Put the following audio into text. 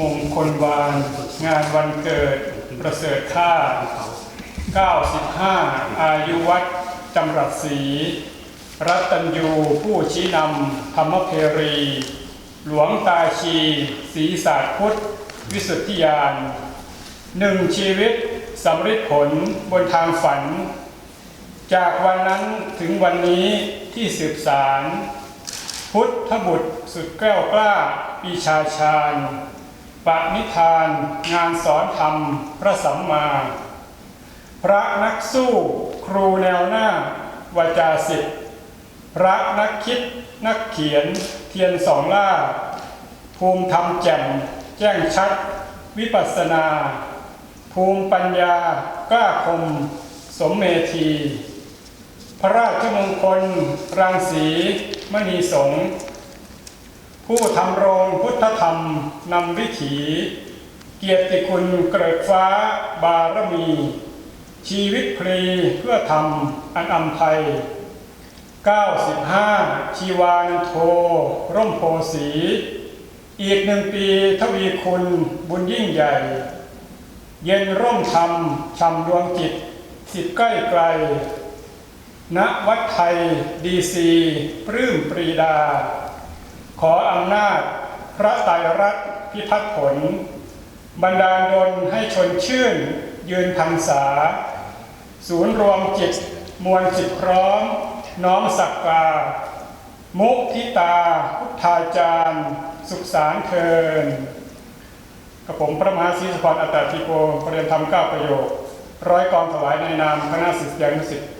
มงคลวานงานวันเกิดประเสริฐค่า 95 อายุวัดจำรัดศรีรัตัญยูผู้ชี้นำธรรมเพรี หลวงตาชีศรีศาสตร์พุทธ วิสุทธิยานหนึ่งชีวิตสำริดผลบนทางฝัน จากวันนั้นถึงวันนี้ที่สืบสาร พุทธบุตรสุดแก้วกล้าปีชาชาญปะนิธาน งานสอนธรรม พระสัมมา พระนักสู้ ครูแนวหน้าวาจาสิทธิ์พระนักคิดนักเขียนเทียนสองล่า ภูมิธรรมแจ่มแจ้งชัด วิปัสสนา ภูมิปัญญากล้าคม สมเมธี พระราชมงคล รังสี มณีสงฆ์ผู้ทำรงพุทธธรรมนำวิถี เกียรติคุณเกิดฟ้าบารมี ชีวิตพลีเพื่อทำอันอัมภัย 95 ชีวานโท ร่มโพสี อีกหนึ่งปีทวีคุณบุญยิ่งใหญ่ เย็นร่มธรรมชำดวงจิต สิทธิ์ใกล้ไกล ณวัดไทยดีซีปลื้มปรีดา ขออำนาจพระไตรรัตน์พิทักษ์ผล บรรดาลดลให้ชนชื่น ยืนพรรษา ศูนย์รวมจิต มวลจิตพร้อม น้อมสักการมุทิตา พุทธาจารย์ สุขสารเทินกับผมพระมหาศรีสพรอัตติโกประเรียนธรรมเก้าประโยค ร้อยกองถวายในนามคณะศิษยานุศิษย์